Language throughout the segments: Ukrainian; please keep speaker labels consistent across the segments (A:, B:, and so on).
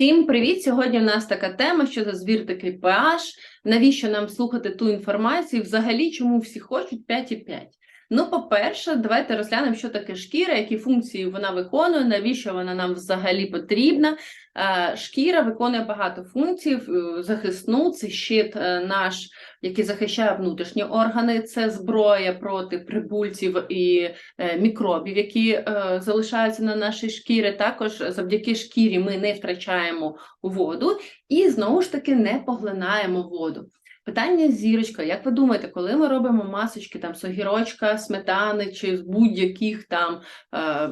A: Всім привіт! Сьогодні в нас така тема, що за звір такий pH, навіщо нам слухати ту інформацію, взагалі, чому всі хочуть 5,5? Ну, по-перше, давайте розглянемо, що таке шкіра, які функції вона виконує, навіщо вона нам взагалі потрібна. Е, Шкіра виконує багато функцій, захисну, це щит е, наш, який захищає внутрішні органи, це зброя проти прибульців і е, мікробів, які е, залишаються на нашій шкірі. Також завдяки шкірі ми не втрачаємо воду і знову ж таки не поглинаємо воду. Питання з зірочкою. Як ви думаєте, коли ми робимо масочки там з сметани чи з будь-яких там е,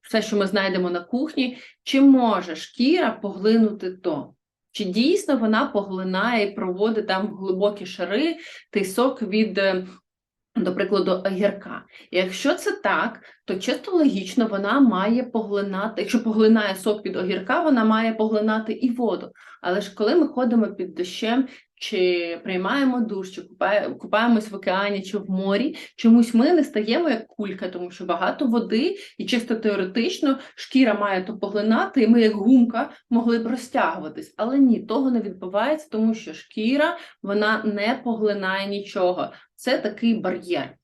A: все, що ми знайдемо на кухні, чи може шкіра поглинути то? Чи дійсно вона поглинає і проводить там глибокі шари той сок від, е, до прикладу, огірка? Якщо це так, то чисто логічно вона має поглинати, якщо поглинає сок від огірка, вона має поглинати і воду. Але ж коли ми ходимо під дощем, чи приймаємо душ, чи купає, купаємось в океані чи в морі, чомусь ми не стаємо як кулька, тому що багато води, і чисто теоретично шкіра має то поглинати, і ми, як гумка, могли б розтягуватись. Але ні, того не відбувається, тому що шкіра вона не поглинає нічого. Це такий бар'єр.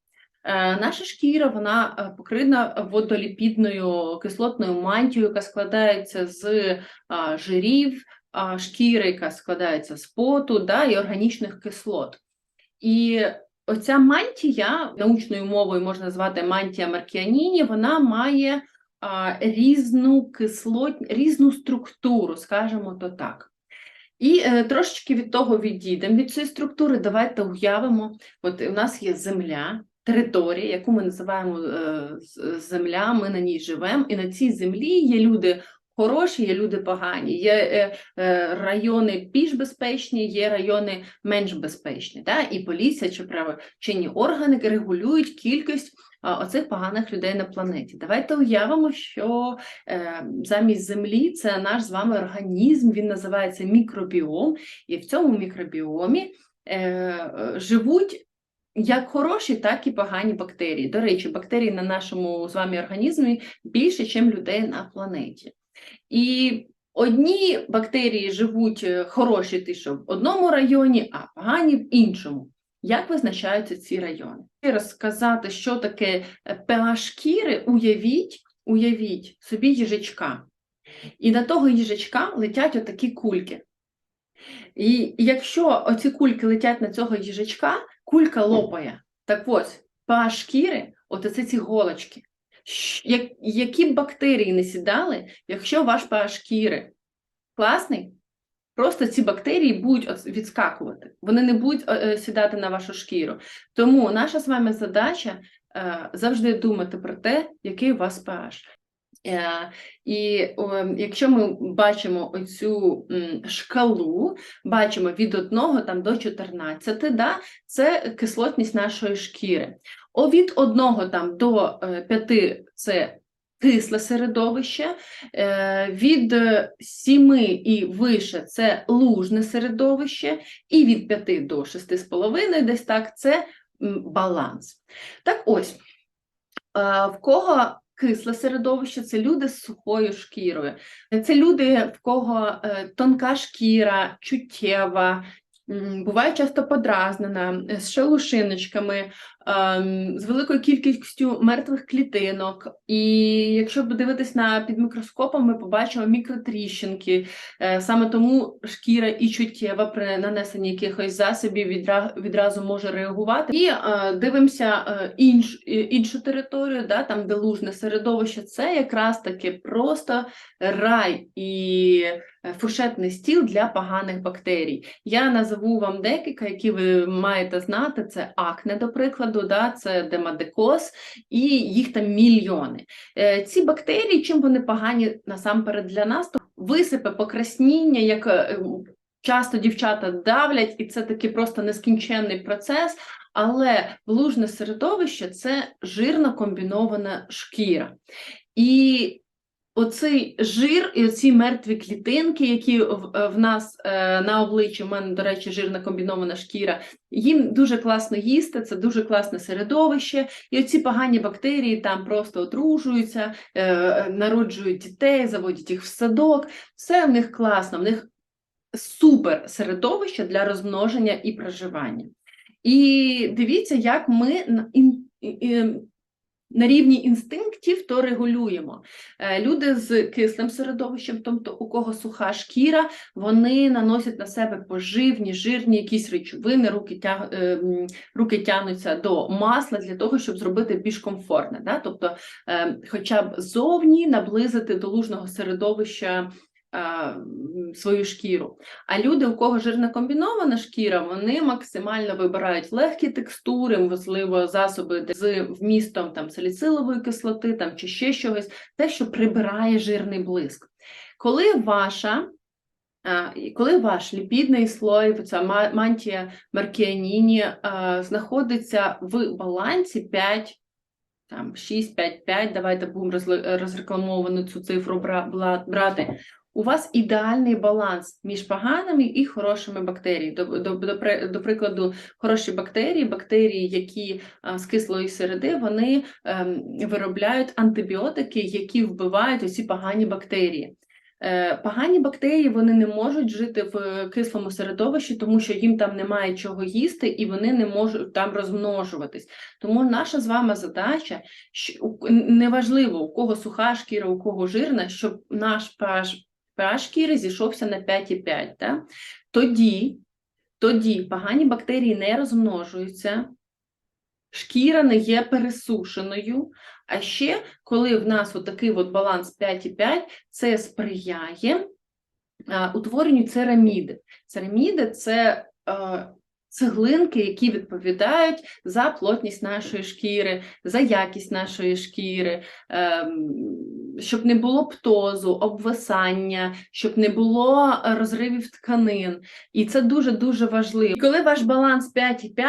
A: Е, Наша шкіра вона е, покрита водоліпідною кислотною мантією, яка складається з е, жирів, шкіри, яка складається з поту да, і органічних кислот. І оця мантія, научною мовою можна назвати мантія Маркіаніні, вона має різну кислот, різну структуру, скажімо то так. І е, трошечки від того відійдемо від цієї структури, давайте уявимо, от у нас є земля, територія, яку ми називаємо е, земля, ми на ній живемо, і на цій землі є люди хороші, є люди погані, є е, е, райони більш безпечні, є райони менш безпечні. Да? І поліція чи правочинні органи регулюють кількість оцих поганих людей на планеті. Давайте уявимо, що е, замість землі це наш з вами організм, він називається мікробіом, і в цьому мікробіомі е, живуть. Як хороші, так і погані бактерії. До речі, бактерій на нашому з вами організмі більше, ніж людей на планеті. І одні бактерії живуть е, хороші ті, в одному районі, а погані в іншому. Як визначаються ці райони? Розказати, що таке pH шкіри, уявіть, уявіть собі їжачка. І на того їжачка летять отакі кульки. І якщо оці кульки летять на цього їжачка, кулька лопає. Так ось, pH шкіри, от це ці голочки які б бактерії не сідали, якщо ваш pH шкіри класний, просто ці бактерії будуть відскакувати, вони не будуть е, сідати на вашу шкіру. Тому наша з вами задача е, завжди думати про те, який у вас pH. Е, і якщо ми бачимо оцю шкалу, бачимо від 1 там, до 14, да, це кислотність нашої шкіри. О, від 1 там, до 5 е, це кисле середовище, е, від 7 і вище це лужне середовище, і від 5 до 6,5 десь так це баланс. Так ось, в кого кисле середовище це люди з сухою шкірою. Це люди, в кого е, тонка шкіра, чуттєва, буває часто подразнена, з шелушиночками, з великою кількістю мертвих клітинок. І якщо подивитись на під мікроскопом, ми побачимо мікротріщинки. Е, саме тому шкіра і чуттєва при нанесенні якихось засобів відразу може реагувати. І е, дивимося е, інш, іншу територію, да, там де лужне середовище, це якраз таки просто рай і фуршетний стіл для поганих бактерій. Я назову вам декілька, які ви маєте знати: це акне, до прикладу, да, це демадекоз, і їх там мільйони. Е, ці бактерії, чим вони погані насамперед для нас, то висипе покрасніння, як е, часто дівчата давлять, і це такий просто нескінченний процес. Але лужне середовище це жирно комбінована шкіра. І Оцей жир і оці мертві клітинки, які в, в нас е, на обличчі, в мене, до речі, жирна комбінована шкіра, їм дуже класно їсти, це дуже класне середовище, і оці погані бактерії там просто одружуються, е, народжують дітей, заводять їх в садок. Все в них класно, в них супер середовище для розмноження і проживання. І дивіться, як ми на, рівні інстинктів то регулюємо. Е, Люди з кислим середовищем, тобто у кого суха шкіра, вони наносять на себе поживні, жирні якісь речовини, руки, тяг, е, руки тягнуться до масла для того, щоб зробити більш комфортне. Да? Тобто, е, хоча б зовні наблизити до лужного середовища свою шкіру. А люди, у кого жирна комбінована шкіра, вони максимально вибирають легкі текстури, можливо, засоби з вмістом там саліцилової кислоти там, чи ще чогось, те, що прибирає жирний блиск. Коли ваша коли ваш ліпідний слой, ця мантія Маркіаніні знаходиться в балансі 5, там 6, 5, 5, давайте будемо розрекламовану цю цифру брати. У вас ідеальний баланс між поганими і хорошими бактеріями. До, до, до, до прикладу, хороші бактерії, бактерії, які а, з кислої середи, вони ем, виробляють антибіотики, які вбивають оці погані бактерії. Е, Погані бактерії вони не можуть жити в кислому середовищі, тому що їм там немає чого їсти, і вони не можуть там розмножуватись. Тому наша з вами задача, неважливо, у кого суха шкіра, у кого жирна, щоб наш pH шкіри зійшовся на 5,5. Да? Тоді, тоді погані бактерії не розмножуються, шкіра не є пересушеною. А ще, коли в нас отакий от баланс 5,5, це сприяє а, утворенню цераміди. Цераміди це е, цеглинки, які відповідають за плотність нашої шкіри, за якість нашої шкіри, ем, щоб не було птозу, обвисання, щоб не було е, розривів тканин. І це дуже-дуже важливо. Коли ваш баланс 5,5,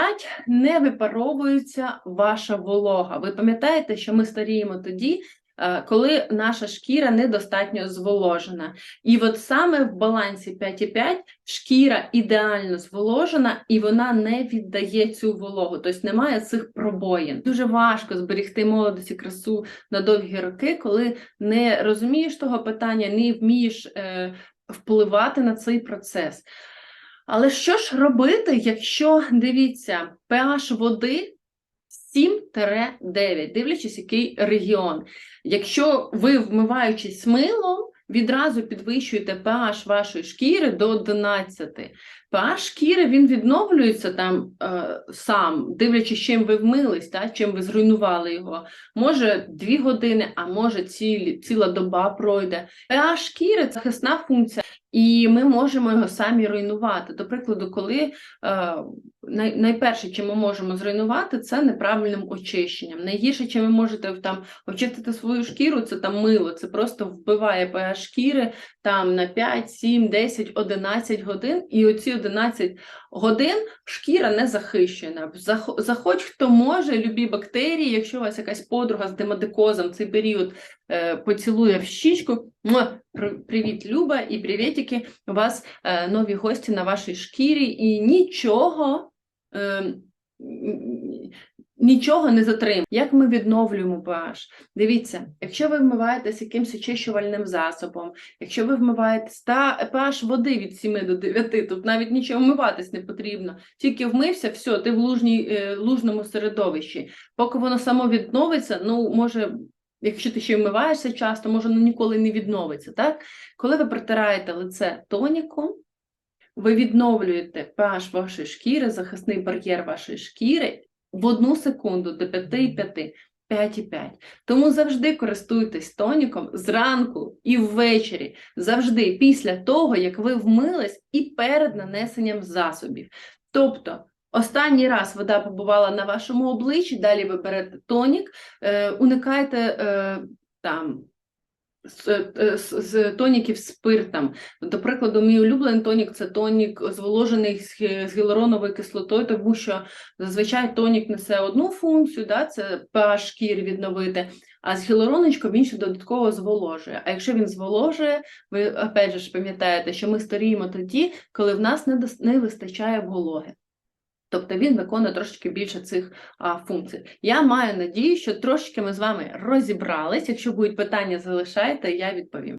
A: не випаровується ваша волога. Ви пам'ятаєте, що ми старіємо тоді, коли наша шкіра недостатньо зволожена. І от саме в балансі 5,5 шкіра ідеально зволожена і вона не віддає цю вологу, тобто немає цих пробоїн. Дуже важко зберегти молодість і красу на довгі роки, коли не розумієш того питання, не вмієш е, впливати на цей процес. Але що ж робити, якщо дивіться, pH води 7-9, дивлячись, який регіон. Якщо ви, вмиваючись милом, відразу підвищуєте pH вашої шкіри до 11. pH шкіри він відновлюється там е, сам, дивлячись, чим ви вмились, та, чим ви зруйнували його. Може 2 години, а може цілі, ціла доба пройде. pH шкіри це захисна функція, і ми можемо його самі руйнувати. До прикладу, коли е, най, найперше, чим ми можемо зруйнувати, це неправильним очищенням. Найгірше, чим ви можете там очистити свою шкіру, це там мило, це просто вбиває pH шкіри там на 5, 7, 10, 11 годин, і оці 11 годин шкіра не захищена. Зах- Заходь, хто може, любі бактерії, якщо у вас якась подруга з демодекозом цей період е, поцілує в щічку. Привіт, Люба, і привітики. У вас е, нові гості на вашій шкірі, і нічого. Нічого не затримує. Як ми відновлюємо pH? Дивіться, якщо ви вмиваєтесь якимось очищувальним засобом, якщо ви вмиваєтесь та pH води від 7 до 9, тут навіть нічого вмиватись не потрібно. Тільки вмився, все, ти в лужній, е, лужному середовищі. Поки воно само відновиться, ну може, якщо ти ще вмиваєшся часто, може воно ніколи не відновиться. Так? Коли ви протираєте лице тоніком, ви відновлюєте pH вашої шкіри, захисний бар'єр вашої шкіри в одну секунду до 5,5. 5,5. Тому завжди користуйтесь тоніком зранку і ввечері, завжди після того, як ви вмились, і перед нанесенням засобів. Тобто, останній раз вода побувала на вашому обличчі, далі ви берете тонік, е, уникайте е, там. З, е, з, з тоніків з спиртом. До прикладу, мій улюблений тонік це тонік зволожений з, з гіалуроновою кислотою, тому що зазвичай тонік несе одну функцію, да, це pH шкіри відновити. А з гіалуроночком він ще додатково зволожує. А якщо він зволожує, ви опять же пам'ятаєте, що ми старіємо тоді, коли в нас не, дос- не вистачає вологи. Тобто він виконує трошки більше цих а, функцій. Я маю надію, що трошечки ми з вами розібрались. Якщо будуть питання, залишайте, я відповім.